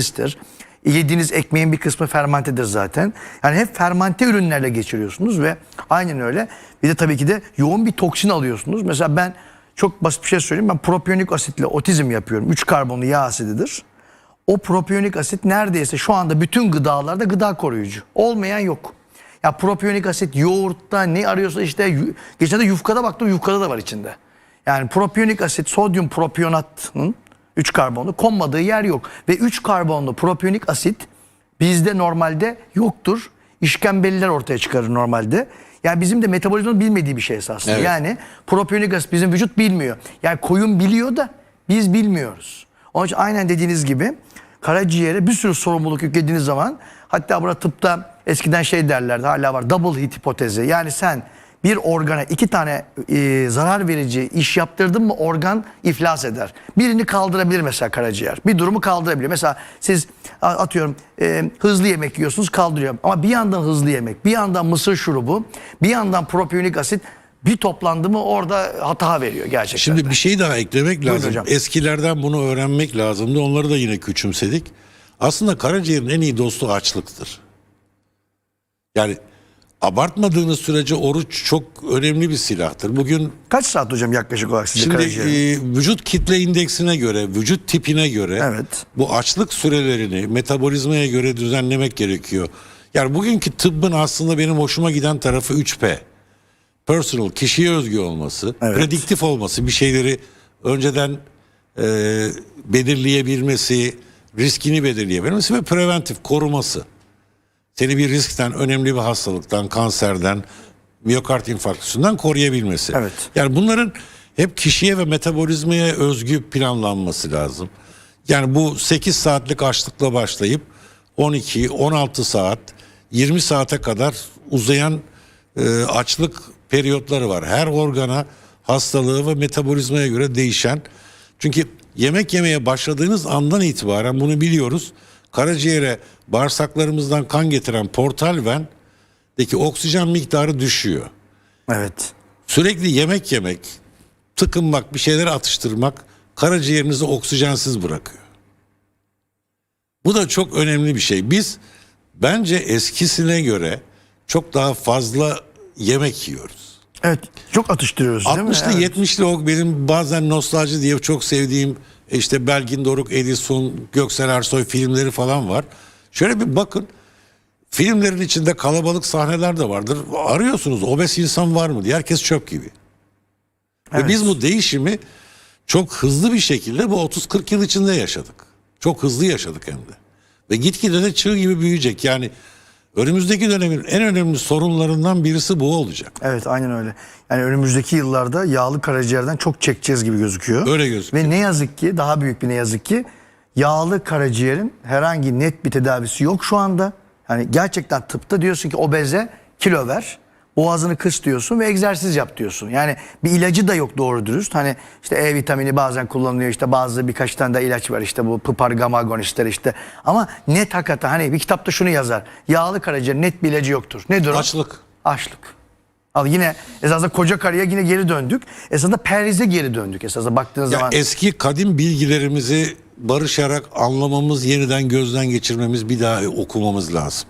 fermantedir. Yediğiniz ekmeğin bir kısmı fermantedir zaten. Yani hep fermante ürünlerle geçiriyorsunuz ve aynen öyle. Bir de tabii ki de yoğun bir toksin alıyorsunuz. Mesela ben çok basit bir şey söyleyeyim. Ben propiyonik asitle otizm yapıyorum. 3 karbonlu yağ asididir. O propiyonik asit neredeyse şu anda bütün gıdalarda gıda koruyucu. Olmayan yok. Ya propiyonik asit yoğurtta ne arıyorsa işte geçen de yufkada baktım yufkada da var içinde. Yani propiyonik asit sodyum propiyonatın 3 karbonlu konmadığı yer yok. Ve 3 karbonlu propiyonik asit bizde normalde yoktur. İşkembeliler ortaya çıkarır normalde. Yani bizim de metabolizmanın bilmediği bir şey esasında. Evet. Yani propiyonik asit bizim vücut bilmiyor. Yani koyun biliyor da biz bilmiyoruz. Onun için aynen dediğiniz gibi karaciğere bir sürü sorumluluk yüklediğiniz zaman hatta burada tıpta eskiden şey derlerdi hala var double hit hipotezi. Yani sen bir organa iki tane e, zarar verici iş yaptırdın mı organ iflas eder. Birini kaldırabilir mesela karaciğer. Bir durumu kaldırabilir. Mesela siz atıyorum e, hızlı yemek yiyorsunuz kaldırıyor. Ama bir yandan hızlı yemek, bir yandan mısır şurubu, bir yandan propiyonik asit bir toplandı mı orada hata veriyor gerçekten. Şimdi bir şey daha eklemek lazım. hocam. Eskilerden bunu öğrenmek lazımdı. Onları da yine küçümsedik. Aslında karaciğerin en iyi dostu açlıktır. Yani abartmadığınız sürece oruç çok önemli bir silahtır. Bugün Kaç saat hocam yaklaşık olarak sizce Şimdi karaciğerin? e, vücut kitle indeksine göre, vücut tipine göre Evet. bu açlık sürelerini metabolizmaya göre düzenlemek gerekiyor. Yani bugünkü tıbbın aslında benim hoşuma giden tarafı 3P. Personal, kişiye özgü olması, Evet. prediktif olması, bir şeyleri önceden e, belirleyebilmesi, riskini belirleyebilmesi ve preventif, koruması. Seni bir riskten, önemli bir hastalıktan, kanserden, miyokard infarktüsünden koruyabilmesi. Evet. Yani bunların hep kişiye ve metabolizmaya özgü planlanması lazım. Yani bu 8 saatlik açlıkla başlayıp 12, 16 saat, 20 saate kadar uzayan e, açlık periyotları var. Her organa hastalığı ve metabolizmaya göre değişen. Çünkü yemek yemeye başladığınız andan itibaren bunu biliyoruz. Karaciğere bağırsaklarımızdan kan getiren portal ven'deki oksijen miktarı düşüyor. Evet. Sürekli yemek yemek, tıkınmak, bir şeyleri atıştırmak karaciğerinizi oksijensiz bırakıyor. Bu da çok önemli bir şey. Biz bence eskisine göre çok daha fazla yemek yiyoruz. Evet. Çok atıştırıyoruz değil mi? 60'lı Evet. 70'li o benim bazen nostalji diye çok sevdiğim işte Belgin Doruk, Edison, Göksel Ersoy filmleri falan var. Şöyle bir bakın. Filmlerin içinde kalabalık sahneler de vardır. Arıyorsunuz obez insan var mı diye herkes çöp gibi. Ve Evet. biz bu değişimi çok hızlı bir şekilde bu 30-40 yıl içinde yaşadık. Çok hızlı yaşadık hem de. Ve gitgide de çığ gibi büyüyecek. Yani önümüzdeki dönemin en önemli sorunlarından birisi bu olacak. Evet aynen öyle. Yani önümüzdeki yıllarda yağlı karaciğerden çok çekeceğiz gibi gözüküyor. Öyle gözüküyor. Ve ne yazık ki daha büyük bir ne yazık ki yağlı karaciğerin herhangi net bir tedavisi yok şu anda. Yani gerçekten tıpta diyorsun ki obeze kilo ver. Boğazını kıs diyorsun ve egzersiz yap diyorsun. Yani bir ilacı da yok doğru dürüst. Hani işte E vitamini bazen kullanılıyor işte bazı birkaç tane de ilaç var işte bu pıpar agonistler işte. Ama net hakikaten hani bir kitapta şunu yazar. Yağlı karaciğerin net bir ilacı yoktur. Nedir o? Açlık. Açlık. Al yine esasında koca karıya yine geri döndük. Esasında perhize geri döndük esasında baktığınız Ya zaman. eski kadim bilgilerimizi barışarak anlamamız, yeniden gözden geçirmemiz, bir daha okumamız lazım.